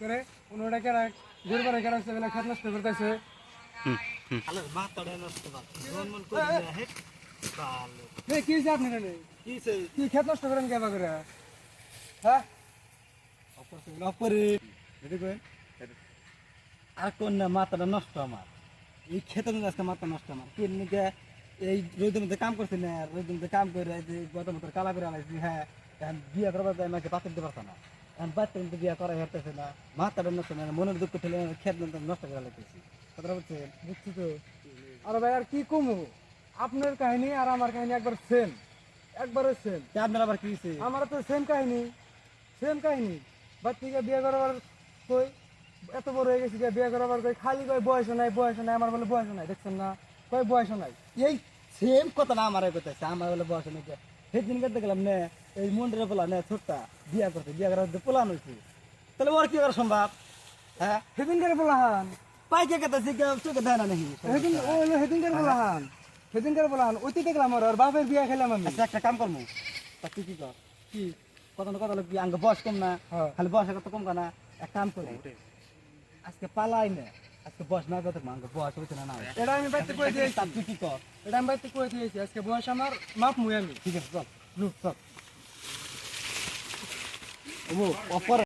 করে হচ্ছে বেলা খাত নষ্ট করতেছে। কি হয়েছে? কি খেত নষ্ট করেন কেবা হ্যাঁ? আর কোন না মাথাটা নষ্ট আমার। এই খেতে আজকে মাথা নষ্ট আমার। কি এই রোদের মধ্যে কাম করছি না রোদের মধ্যে কাম করে গত মতো কালা করে আনাইছি হ্যাঁ। এখন বিয়ে করবার আমাকে পাতে দিতে পারতো না। এখন বাচ্চা কিন্তু বিয়ে করা হেরতেছে না। মাথাটা নষ্ট না মনের দুঃখ ঠেলে খেত নষ্ট করে লাগতেছি কথা বলছে বুঝছি তো। আরে ভাই আর কি কমু আপনার কাহিনী আর আমার কাহিনী একবার সেম একবারে সেম আপনার আবার কি আমার তো সেম কাহিনী। সেম কাহিনী। বাচ্চাকে বিয়ে করাবার কই? এত বড় হয়ে গেছি যে বিয়ে করাবার কই? খালি কই বয়স নাই বয়স নাই আমার বলে বয়স নাই দেখছেন না? কই বয়স নাই? এই সেম কথা না আমার কথা আমার বলে বয়স নাকি সেদিন গেলাম না এই মন্দিরে পোলা না ছোট্টা বিয়া করতে বিয়া করার পোলান হয়েছে তাহলে ওর কি করা সম্ভব? হ্যাঁ? সেদিন করে বলাহান পাইকে কথা শিখে চোখে দেয় না নাকি সেদিন ও হলো সেদিন করে বলাহান সেদিন করে বলাহান অতি দেখলাম ওর বাপের বিয়ে খেলাম আমি। আচ্ছা একটা কাম করব তা তুই কি কর? কি? কত না কত আঙ্গ বয়স কম না? হ্যাঁ। খালি বয়সের কত কম না এক কাম করি। আজকে পালাই না। আজকে বয়স না কত আঙ্গ বয়স হয়েছে না না এটা আমি বাড়িতে কই দিয়েছি। তার তুই কি কর। এটা আমি বাড়িতে কই দিয়েছি। আজকে বয়স আমার মাপ মুই আমি। ঠিক আছে চল। চল। অপর